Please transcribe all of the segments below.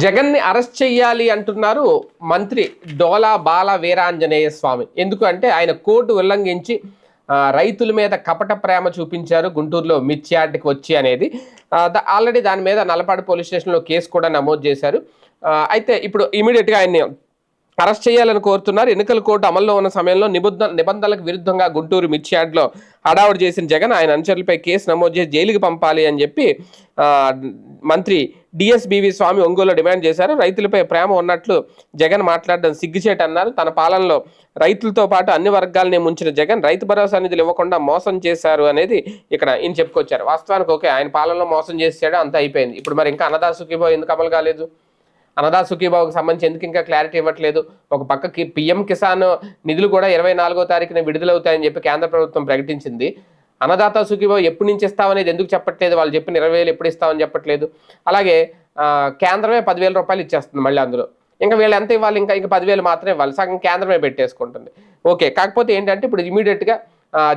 జగన్ని అరెస్ట్ చెయ్యాలి అంటున్నారు మంత్రి డోలా బాల వీరాంజనేయ స్వామి. ఎందుకంటే ఆయన కోర్టు ఉల్లంఘించి రైతుల మీద కపట ప్రేమ చూపించారు గుంటూరులో మిర్చియార్డ్కి వచ్చి అనేది. ఆల్రెడీ దాని మీద నలపాడు పోలీస్ స్టేషన్లో కేసు కూడా నమోదు చేశారు. అయితే ఇప్పుడు ఇమీడియట్గా ఆయన్ని అరెస్ట్ చేయాలని కోరుతున్నారు. ఎన్నికల కోర్టు అమల్లో ఉన్న సమయంలో నిబంధన నిబంధనలకు విరుద్ధంగా గుంటూరు మిర్చియాడ్లో హడావుడి చేసిన జగన్ ఆయన అనుచరులపై కేసు నమోదు చేసి జైలుకి పంపాలి అని చెప్పి మంత్రి డిఎస్బివి స్వామి ఒంగోలు డిమాండ్ చేశారు. రైతులపై ప్రేమ ఉన్నట్లు జగన్ మాట్లాడడం సిగ్గుచేట అన్నారు. తన పాలనలో రైతులతో పాటు అన్ని వర్గాలని ముంచిన జగన్ రైతు భరోసా నిధులు ఇవ్వకుండా మోసం చేశారు అనేది ఇక్కడ ఈయన చెప్పుకొచ్చారు. వాస్తవానికి ఓకే ఆయన పాలనలో మోసం చేసాడు అంతా అయిపోయింది. ఇప్పుడు మరి ఇంకా అన్నదాసుకి సుఖీభో ఎందుకు అమలు కాలేదు? అనదా సుఖీబాబుకి సంబంధించి ఎందుకు ఇంకా క్లారిటీ ఇవ్వట్లేదు? ఒక పక్కకి పిఎం కిసాన్ నిధులు కూడా ఇరవై నాలుగో తారీఖున విడుదలవుతాయని చెప్పి కేంద్ర ప్రభుత్వం ప్రకటించింది. అన్నదాత సుఖీబాబు ఎప్పటి నుంచి ఇస్తామనేది ఎందుకు చెప్పట్లేదు? వాళ్ళు చెప్పిన ఇరవై వేలు ఎప్పుడు ఇస్తామని చెప్పట్లేదు. అలాగే కేంద్రమే పదివేల రూపాయలు ఇచ్చేస్తుంది మళ్ళీ అందులో. ఇంకా వీళ్ళు ఎంత ఇవ్వాలి? ఇంకా ఇంకా పదివేలు మాత్రమే ఇవ్వాలి. సగం కేంద్రమే పెట్టేసుకుంటుంది. ఓకే కాకపోతే ఏంటంటే ఇప్పుడు ఇమీడియట్గా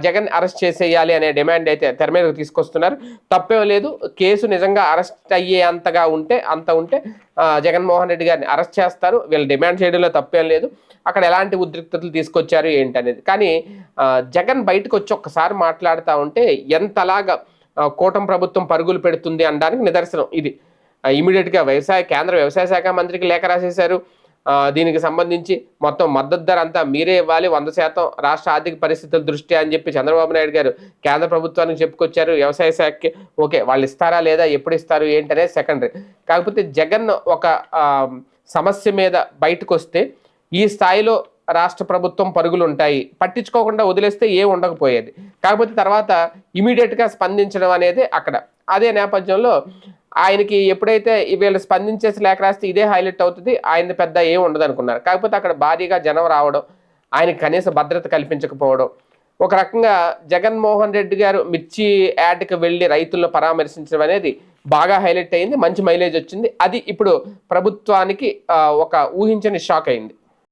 జగన్ అరెస్ట్ చేసేయాలి అనే డిమాండ్ అయితే తెర మీదకు తీసుకొస్తున్నారు. తప్పేం లేదు. కేసు నిజంగా అరెస్ట్ అయ్యే అంతగా ఉంటే అంత ఉంటే జగన్మోహన్ రెడ్డి గారిని అరెస్ట్ చేస్తారు. వీళ్ళు డిమాండ్ చేయడంలో తప్పేం లేదు. అక్కడ ఎలాంటి ఉద్రిక్తతలు తీసుకొచ్చారు ఏంటి అనేది కానీ జగన్ బయటకు వచ్చి ఒక్కసారి మాట్లాడుతూ ఉంటే ఎంతలాగా కూటమి ప్రభుత్వం పరుగులు పెడుతుంది అనడానికి నిదర్శనం ఇది. ఇమీడియట్గా వ్యవసాయ కేంద్ర వ్యవసాయ శాఖ మంత్రికి లేఖ రాసేశారు. దీనికి సంబంధించి మొత్తం మద్దతు ధర అంతా మీరే ఇవ్వాలి. వంద శాతం రాష్ట్ర ఆర్థిక పరిస్థితుల దృష్ట్యా అని చెప్పి చంద్రబాబు నాయుడు గారు కేంద్ర ప్రభుత్వానికి చెప్పుకొచ్చారు. వ్యవసాయ శాఖకి ఓకే వాళ్ళు ఇస్తారా లేదా ఎప్పుడు ఇస్తారు ఏంటనే సెకండరీ. కాకపోతే జగన్ ఒక సమస్య మీద బయటకు వస్తే ఈ స్థాయిలో రాష్ట్ర ప్రభుత్వం పరుగులు ఉంటాయి. పట్టించుకోకుండా వదిలేస్తే ఏం ఉండకపోయేది. కాకపోతే తర్వాత ఇమీడియట్గా స్పందించడం అనేది అక్కడ. అదే నేపథ్యంలో ఆయనకి ఎప్పుడైతే వీళ్ళు స్పందించేసి లేఖ రాస్తే ఇదే హైలైట్ అవుతుంది ఆయన పెద్ద ఏం ఉండదు అనుకున్నారు కాకపోతే అక్కడ భారీగా జనం రావడం ఆయనకి కనీస భద్రత కల్పించకపోవడం ఒక రకంగా జగన్మోహన్ రెడ్డి గారు మిర్చి యాడ్కి వెళ్ళి రైతులను పరామర్శించడం అనేది బాగా హైలైట్ అయింది మంచి మైలేజ్ వచ్చింది. అది ఇప్పుడు ప్రభుత్వానికి ఒక ఊహించని షాక్ అయింది.